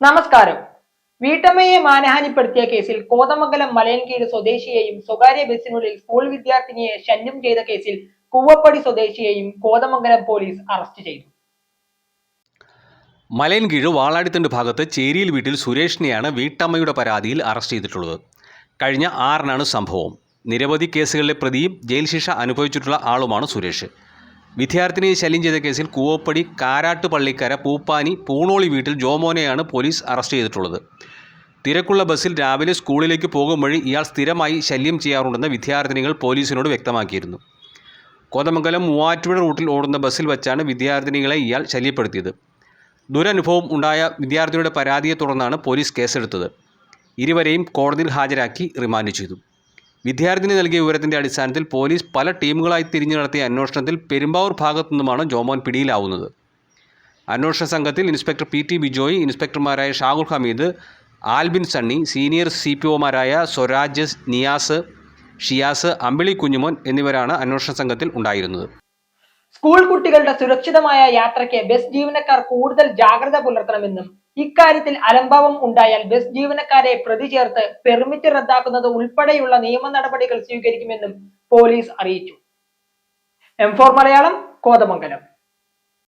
നമസ്കാരം. വീട്ടമ്മയെ മാനഹാനിപ്പെടുത്തിയ കേസിൽ കോതമംഗലം മലയൻകീഴ് സ്വദേശിയെയും സ്വകാര്യ ബസ്സിനുള്ളിൽ സ്കൂൾ വിദ്യാർത്ഥിനിയെ ശല്യം ചെയ്ത കേസിൽ കൂവപ്പടി സ്വദേശിയെയും കോതമംഗലം പോലീസ് അറസ്റ്റ് ചെയ്തു. മലയൻകീഴ് വാളാടിത്തണ്ട് ഭാഗത്ത് ചേരിയിൽ വീട്ടിൽ സുരേഷിനെയാണ് വീട്ടമ്മയുടെ പരാതിയിൽ അറസ്റ്റ് ചെയ്തിട്ടുള്ളത്. കഴിഞ്ഞ ആറിനാണ് സംഭവം. നിരവധി കേസുകളിലെ പ്രതിയും ജയിൽ ശിക്ഷ അനുഭവിച്ചിട്ടുള്ള ആളുമാണ് സുരേഷ്. വിദ്യാർത്ഥിനിയെ ശല്യം ചെയ്ത കേസിൽ കൂവപ്പടി കാരാട്ട് പള്ളിക്കര പൂപ്പാനി പൂണോളി വീട്ടിൽ ജോമോനെയാണ് പോലീസ് അറസ്റ്റ് ചെയ്തിട്ടുള്ളത്. തിരക്കുള്ള ബസ്സിൽ രാവിലെ സ്കൂളിലേക്ക് പോകും വഴി ഇയാൾ സ്ഥിരമായി ശല്യം ചെയ്യാറുണ്ടെന്ന് വിദ്യാർത്ഥിനികൾ പോലീസിനോട് വ്യക്തമാക്കിയിരുന്നു. കോതമംഗലം മൂവാറ്റുപുഴ റൂട്ടിൽ ഓടുന്ന ബസ്സിൽ വച്ചാണ് വിദ്യാർത്ഥിനികളെ ഇയാൾ ശല്യപ്പെടുത്തിയത്. ദുരനുഭവം ഉണ്ടായ വിദ്യാർത്ഥിയുടെ പരാതിയെ തുടർന്നാണ് പോലീസ് കേസെടുത്തത്. ഇരുവരെയും കോടതിയിൽ ഹാജരാക്കി റിമാൻഡ് ചെയ്തു. വിദ്യാർത്ഥിനി നൽകിയ വിവരത്തിന്റെ അടിസ്ഥാനത്തിൽ പോലീസ് പല ടീമുകളായി തിരിഞ്ഞു നടത്തിയ അന്വേഷണത്തിൽ പെരുമ്പാവൂർ ഭാഗത്തു നിന്നുമാണ് ജോമോൻ പിടിയിലാവുന്നത്. അന്വേഷണ സംഘത്തിൽ inspector P T Bijoy ഇൻസ്പെക്ടർമാരായ Shahul Hameed Albin Sunny senior C P ഒമാരായ Swaraj Niyas Shiyas Ambili Kunjumon എന്നിവരാണ് അന്വേഷണ സംഘത്തിൽ ഉണ്ടായിരുന്നത്. സ്കൂൾ കുട്ടികളുടെ സുരക്ഷിതമായ യാത്രയ്ക്ക് ബസ് ജീവനക്കാർ കൂടുതൽ ജാഗ്രത പുലർത്തണമെന്നും ഇക്കാര്യത്തിൽ അലംഭാവം ഉണ്ടായാൽ ബസ് ജീവനക്കാരെ പ്രതി ചേർത്ത് പെർമിറ്റ് റദ്ദാക്കുന്നത് ഉൾപ്പെടെയുള്ള നിയമ നടപടികൾ സ്വീകരിക്കുമെന്നും പോലീസ് അറിയിച്ചു. M four Malayalam Kothamangalam.